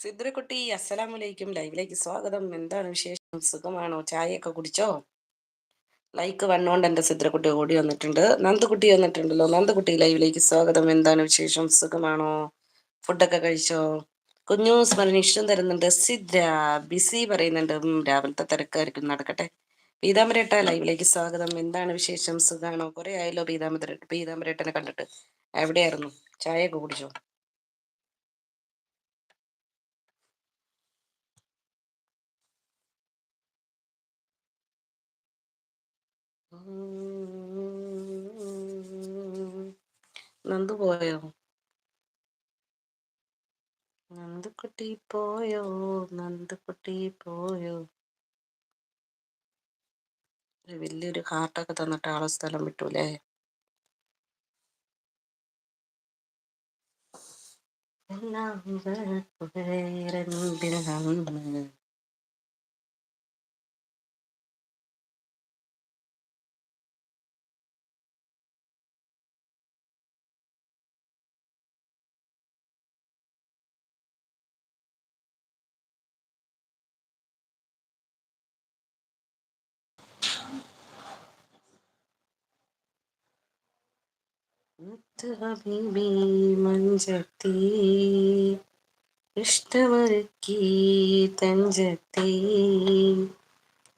സിദ്രക്കുട്ടി അസ്സലാമലൈക്കും. ലൈവിലേക്ക് സ്വാഗതം. എന്താണ് വിശേഷം? സുഖമാണോ? ചായയൊക്കെ കുടിച്ചോ? ലൈക്ക് വന്നോണ്ട് എന്റെ സിദ്രക്കുട്ടി ഓടി വന്നിട്ടുണ്ട്. നന്ദുകുട്ടി വന്നിട്ടുണ്ടല്ലോ. നന്ദുകുട്ടി ലൈവിലേക്ക് സ്വാഗതം. എന്താണ് വിശേഷം? സുഖമാണോ? ഫുഡൊക്കെ കഴിച്ചോ? കുഞ്ഞു സ്മരണ ഇഷ്ടം തരുന്നുണ്ട്. സിദ്ര ബിസി പറയുന്നുണ്ട്. രാവിലത്തെ തിരക്കായിരിക്കും. നടക്കട്ടെ. പീതാമരേട്ട ലൈവിലേക്ക് സ്വാഗതം. എന്താണ് വിശേഷം? സുഖമാണോ കുറെ ആയല്ലോ പീതാമര പീതാമരേട്ടനെ കണ്ടിട്ട്. എവിടെയായിരുന്നു? ചായയൊക്കെ കുടിച്ചോ? നന്ദു പോയോ? നന്ദുക്കുട്ടി പോയോ? നന്ദുക്കുട്ടി പോയോ? വലിയൊരു ഹാർട്ടൊക്കെ തന്നിട്ട് ആളെ സ്ഥലം വിട്ടൂലേ? എല്ലാം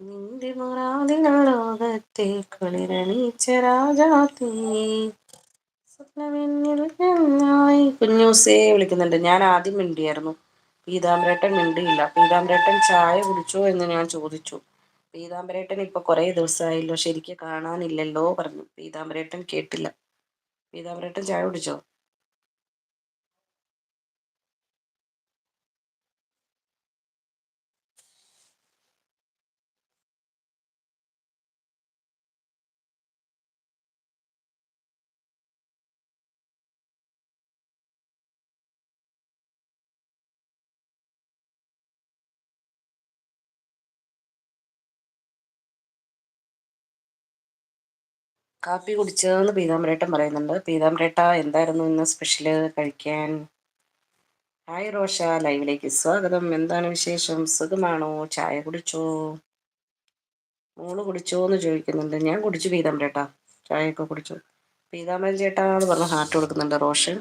നിന്റെ മുറാദിന ലോകത്തെ കുളിരണീച്ച രാജാത്തി കുഞ്ഞൂസേ വിളിക്കുന്നുണ്ട്. ഞാൻ ആദ്യം മിണ്ടിയായിരുന്നു. പീതാംബരേട്ടൻ മിണ്ടിയില്ല. പീതാംബരേട്ടൻ ചായ കുടിച്ചോ എന്ന് ഞാൻ ചോദിച്ചു. പീതാംബരേട്ടൻ ഇപ്പൊ കുറെ ദിവസമായല്ലോ ശരിക്കും കാണാനില്ലല്ലോ പറഞ്ഞു. പീതാംബരേട്ടൻ കേട്ടില്ല. പീതാംബരേട്ടൻ ചായ കുടിച്ചോ? കാപ്പി കുടിച്ചതെന്ന് പീതാംബരേട്ടൻ പറയുന്നുണ്ട്. പീതാംബരേട്ട എന്തായിരുന്നു ഇന്ന് സ്പെഷ്യൽ കഴിക്കാൻ? ഹായ് റോഷ ലൈവിലേക്ക് സ്വാഗതം. എന്താണ് വിശേഷം? സുഖമാണോ? ചായ കുടിച്ചോ? മോൾ കുടിച്ചോ എന്ന് ചോദിക്കുന്നുണ്ട്. ഞാൻ കുടിച്ചു പീതാംബരേട്ട. ചായയൊക്കെ കുടിച്ചു. പീതാംബരൻ ചേട്ടാ എന്ന് പറഞ്ഞ ഹാർട്ട് കൊടുക്കുന്നുണ്ട് റോഷൻ.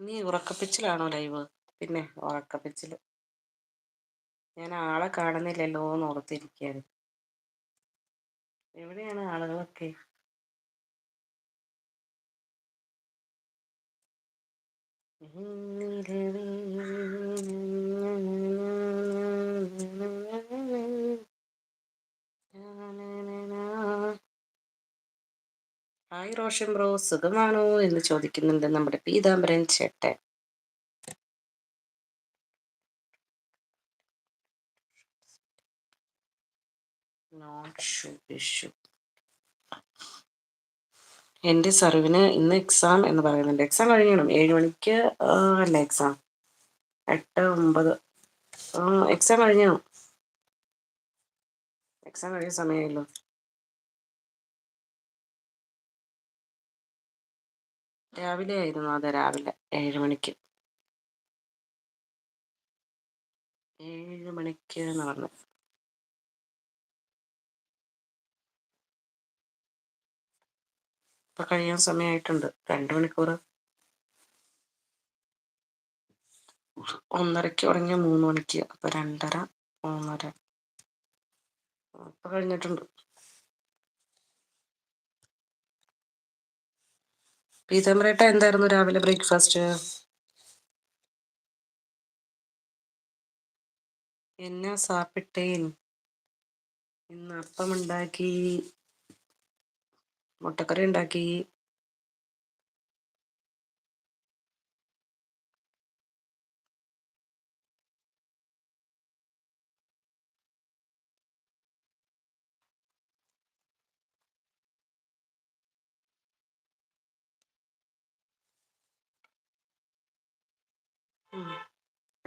നീ ഉറക്കപ്പിച്ചിലാണോ ലൈവ്? പിന്നെ ഉറക്കപ്പിച്ചിൽ ഞാൻ ആളെ കാണുന്നില്ലല്ലോ എന്ന് ഓർത്തിരിക്കുകയാണ്. എവിടെയാണ് ആളുകളൊക്കെ? ഹായ് റോഷൻ ബ്രോ സുഖമാണോ എന്ന് ചോദിക്കുന്നുണ്ട് നമ്മുടെ പീതാംബരൻ ചേട്ടൻ. എന്റെ സർവിന് ഇന്ന് എക്സാം എന്ന് പറയുന്നുണ്ട്. എക്സാം കഴിയണം. ഏഴ് മണിക്ക് അല്ല എക്സാം എട്ട് ഒമ്പത്. എക്സാം കഴിഞ്ഞു? എക്സാം കഴിയ സമയമായല്ലോ. രാവിലെ ആയിരുന്നു അതെ രാവിലെ ഏഴ് മണിക്ക്. ഏഴ് മണിക്ക് എന്ന് പറഞ്ഞു. ഇപ്പൊ കഴിയാൻ സമയമായിട്ടുണ്ട് രണ്ടു മണിക്കൂർ ഒന്നരക്ക് തുടങ്ങിയ മൂന്ന് മണിക്ക്. അപ്പൊ രണ്ടര മൂന്നര. ഇപ്പൊ കഴിഞ്ഞിട്ടുണ്ട്. പീതാംബരേട്ട എന്തായിരുന്നു രാവിലെ ബ്രേക്ക്ഫാസ്റ്റ്? എന്നാ സാപ്പിട്ടേൻ ഇന്ന് അപ്പം ഉണ്ടാക്കി. മുട്ടക്കറി ഉണ്ടാക്കി.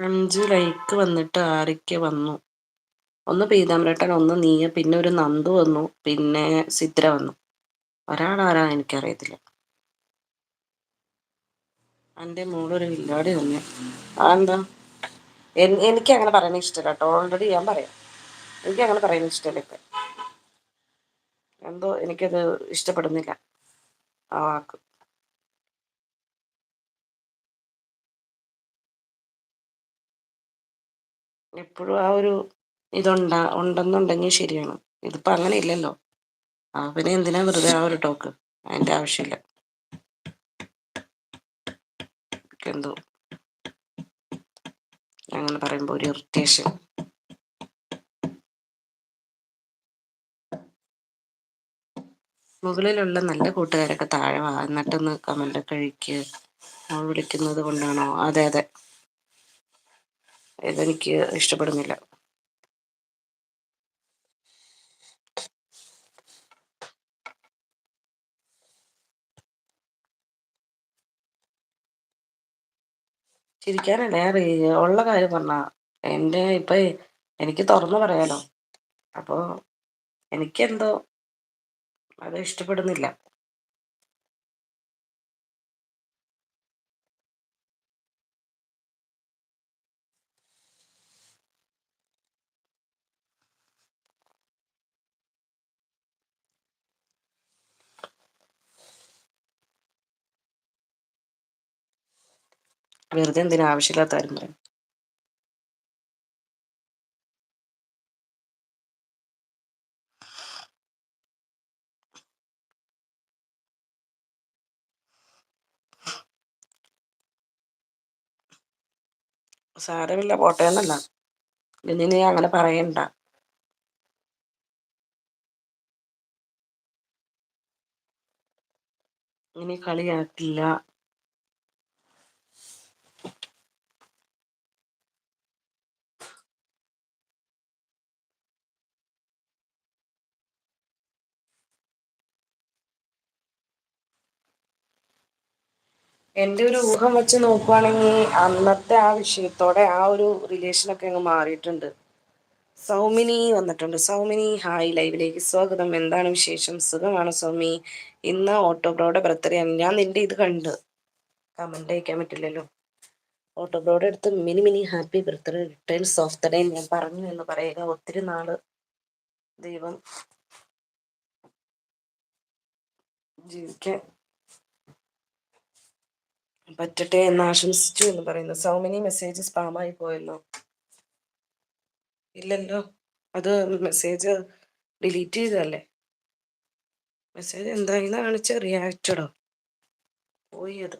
അഞ്ച് ലൈക്ക് വന്നിട്ട് ആരൊക്കെ വന്നു? ഒന്ന് പീതാമ്പരട്ടൻ ഒന്ന് നീയ പിന്നെ ഒരു നന്ദു വന്നു പിന്നെ സിദ്ര വന്നു. ഒരാളാരാ എനിക്കറിയത്തില്ല. എന്റെ മോളൊരു വില്ലാടി തന്നെ അതെന്താ? എനിക്ക് അങ്ങനെ പറയുന്ന ഇഷ്ടമല്ല കേട്ടോ. ഓൾറെഡി ഞാൻ പറയാം. എനിക്ക് അങ്ങനെ പറയുന്ന ഇഷ്ടമല്ല ഇപ്പം. എന്തോ എനിക്കത് ഇഷ്ടപ്പെടുന്നില്ല. ആ വാക്ക്. എപ്പോഴും ആ ഒരു ഇതുണ്ടാ ഉണ്ടെന്നുണ്ടെങ്കിൽ ശരിയാണ്. ഇതിപ്പോൾ അങ്ങനെ ഇല്ലല്ലോ. ആ പിന്നെ എന്തിനാ വെറുതെ ആ ഒരു ടോക്ക് അതിന്റെ ആവശ്യമില്ല. എന്തോ അങ്ങനെ പറയുമ്പോൾ ഒരു ഇറിറ്റേഷൻ മുകളിലുള്ള നല്ല കൂട്ടുകാരൊക്കെ താഴെ വാ എന്നിട്ടൊന്ന് കമന്റൊക്കെ കഴിക്കുക അവൾ വിളിക്കുന്നത് കൊണ്ടാണോ? അതെ അതെ. ഇതെനിക്ക് ഇഷ്ടപ്പെടുന്നില്ല. ചിരിക്കാനല്ല? ഞാൻ ഉള്ള കാര്യം പറഞ്ഞ എന്റെ ഇപ്പൊ എനിക്ക് തുറന്നു പറയാലോ. അപ്പോൾ എനിക്കെന്തോ അത് ഇഷ്ടപ്പെടുന്നില്ല. വെറുതെ എന്തിനാ ആവശ്യമില്ലാത്ത കാര്യം പറയും. സാരമില്ല പോട്ടെ എന്നല്ല. ഇനി നീ അങ്ങനെ പറയണ്ട. ഇനി കളിയാക്കില്ല എന്റെ ഒരു ഊഹം വെച്ച് നോക്കുവാണെങ്കിൽ അന്നത്തെ ആ വിഷയത്തോടെ ആ ഒരു റിലേഷൻ ഒക്കെ അങ്ങ് മാറിയിട്ടുണ്ട്. സൗമിനി വന്നിട്ടുണ്ട്. സൗമിനി ഹായ് ലൈവിലേക്ക് സ്വാഗതം. എന്താണ് വിശേഷം? സുഖമാണ് സൗമി? ഇന്ന് ഓട്ടോബ്രോയുടെ ബർത്ത്ഡേ ആണ്. ഞാൻ നിന്റെ ഇത് കണ്ട് കമന്റ് അയക്കാൻ പറ്റില്ലല്ലോ. ഓട്ടോബ്രോയുടെ അടുത്ത് Mini Mini happy birthday returns of the day ഞാൻ പറഞ്ഞു എന്ന് പറയുക. ഒത്തിരി നാൾ ദൈവം ജീവിക്കാൻ പറ്റട്ടെ എന്ന് ആശംസിച്ചു എന്ന് പറയുന്നു. സൗമിനി മെസ്സേജ് സ്പാമായി പോയല്ലോ. ഇല്ലല്ലോ. അത് മെസ്സേജ് ഡിലീറ്റ് ചെയ്തല്ലേ മെസ്സേജ് എന്തായിന്ന് കാണിച്ച റിയാക്റ്റഡോ പോയി അത്.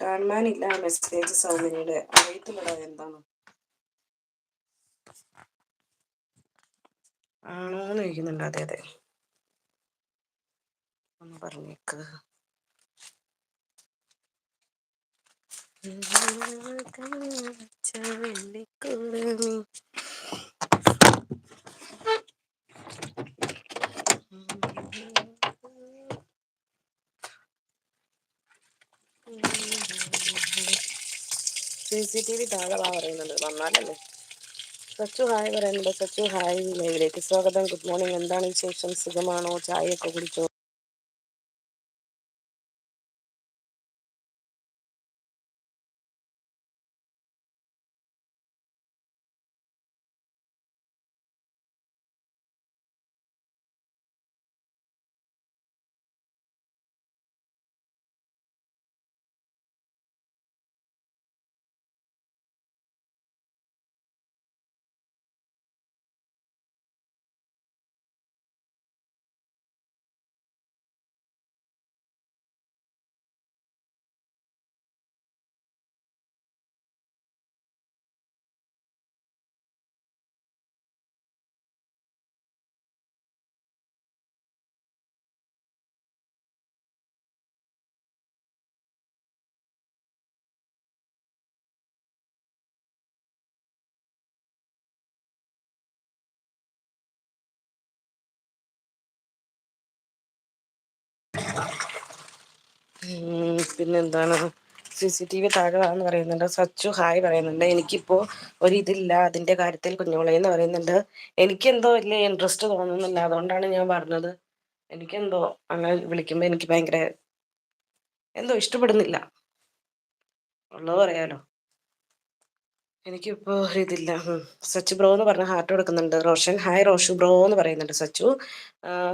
കാണാനില്ല മെസ്സേജ് സൗമിനിയുടെ. അറിയത്തില്ലടാ എന്താണ് ആണോന്ന് ചോദിക്കുന്നുണ്ട്. അതെ അതെ. ഒന്ന് പറഞ്ഞേക്ക്. സി സി ടി വി താഴെ വാ പറയുന്നുണ്ട്. വന്നാലല്ലേ? സച്ചു ഹായ് പറയുന്നുണ്ട്. സച്ചു ഹായ് ലൈവിലേക്ക് സ്വാഗതം. Good morning. എന്താണ് വിശേഷം? സുഖമാണോ? ചായയൊക്കെ കുടിച്ചോ? പിന്നെന്താണ്? സി സി ടി വി താഴെന്ന് പറയുന്നുണ്ട്. സച്ചു ഹായ് പറയുന്നുണ്ട്. എനിക്കിപ്പോൾ ഒരിതില്ല. അതിന്റെ കാര്യത്തിൽ കുഞ്ഞുമുളയെന്ന് പറയുന്നുണ്ട്. എനിക്കെന്തോ വലിയ ഇൻട്രസ്റ്റ് തോന്നുന്നില്ല. അതുകൊണ്ടാണ് ഞാൻ പറഞ്ഞത്. എനിക്കെന്തോ അങ്ങനെ വിളിക്കുമ്പോൾ എനിക്ക് ഭയങ്കര എന്തോ ഇഷ്ടപ്പെടുന്നില്ല. ഉള്ളത് പറയാലോ. എനിക്കിപ്പോൾ ഇതില്ല. സച്ചു ബ്രോ എന്ന് പറഞ്ഞ ഹാർട്ട് കൊടുക്കുന്നുണ്ട്. റോഷൻ. ഹായ് റോഷു ബ്രോ എന്ന് പറയുന്നുണ്ട് സച്ചു.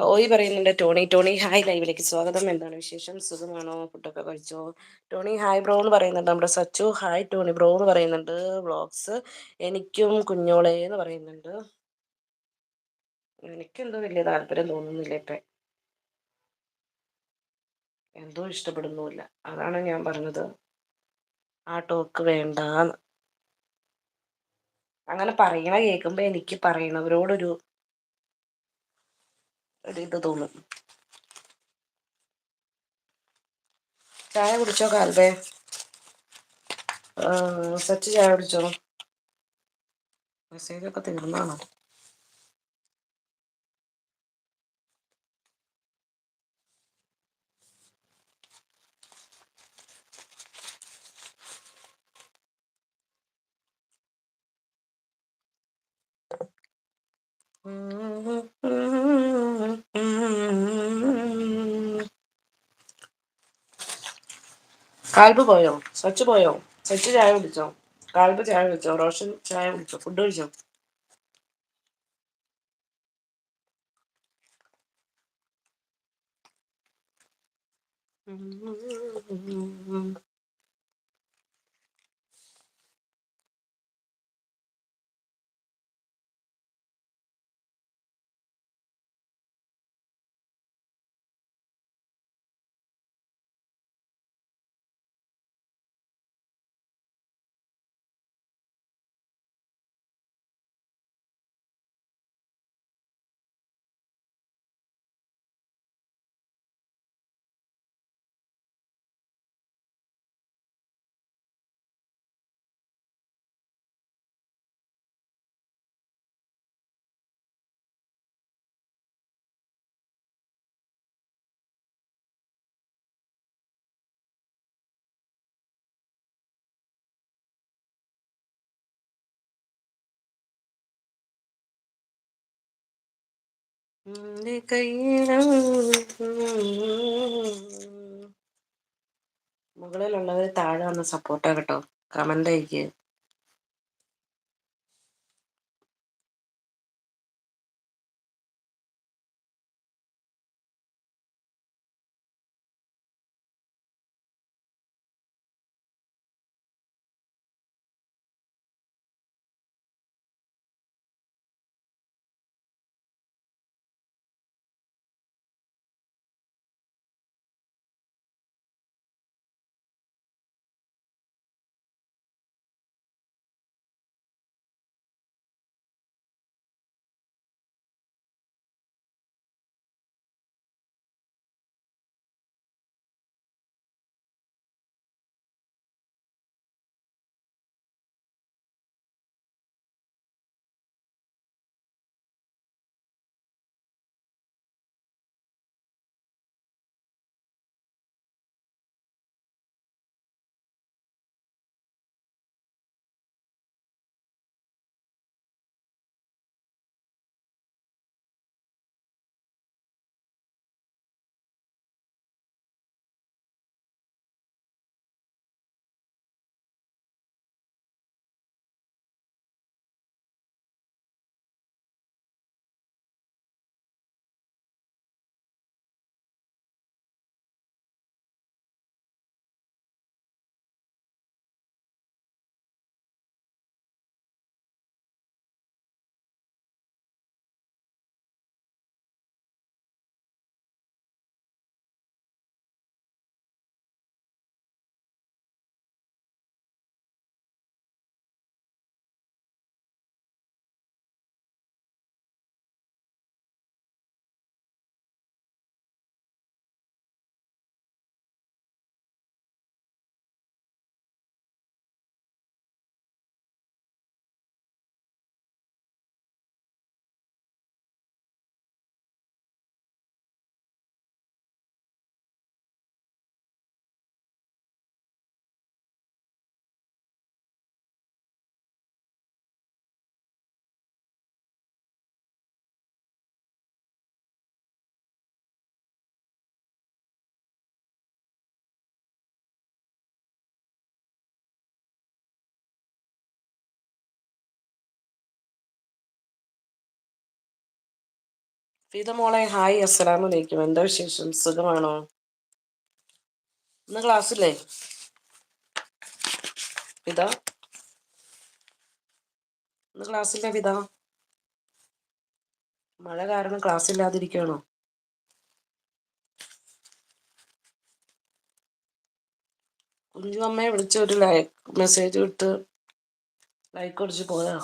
ഓയി പറയുന്നുണ്ട് ടോണി ടോണി ഹായ് ലൈവിലേക്ക് സ്വാഗതം. എന്താണ് വിശേഷം? സുഖമാണോ? ഫുഡൊക്കെ കഴിച്ചോ? ടോണി ഹായ് ബ്രോ എന്ന് പറയുന്നുണ്ട് നമ്മുടെ സച്ചു. ഹായ് ടോണി ബ്രോ എന്ന് പറയുന്നുണ്ട്. വ്ളോഗ്സ് എനിക്കും കുഞ്ഞോളെ എന്ന് പറയുന്നുണ്ട്. എനിക്കെന്തോ വലിയ താല്പര്യം തോന്നുന്നില്ല ഇപ്പം. എന്തോ ഇഷ്ടപ്പെടുന്നുമില്ല. അതാണ് ഞാൻ പറഞ്ഞത്. ആ ടോക്ക് വേണ്ടാന്ന്. അങ്ങനെ പറയണ കേൾക്കുമ്പോ എനിക്ക് പറയണവരോടൊരു ഒരു ഇത് തോന്നും. ചായ കുടിച്ചോ കാൽബേ സച്ച് ചായ കുടിച്ചോ? മെസ്സേജൊക്കെ തീർന്നാണോ? കാൽബ് പോയോ? സച്ച് പോയോ? സച്ച് ചായ കുടിച്ചോ? കാൽബ് ചായ കുടിച്ചോ? റോഷൻ ചായ കുടിച്ചോ? ഫുഡ് കഴിച്ചോ മുകളിലുള്ളവർ താഴെ വന്ന് സപ്പോർട്ടാ കേട്ടോ. കമന്റ് അയക്ക്. ഫിദ മോളെ ഹായ് അസ്സലാമു അലൈക്കും എന്താ വിശേഷം? സുഖമാണോ? ഇന്ന് ക്ലാസ്സില്ലേ? ഫിത ഇന്ന് ക്ലാസ്സില്ലേ ഫിത മഴ കാരണം ക്ലാസ് ഇല്ലാതിരിക്കുകയാണോ കുഞ്ഞു അമ്മയെ വിളിച്ച് ഒരു ലൈക്ക് മെസ്സേജ് വിട്ട് ലൈക്ക് അടിച്ച് പോയോ?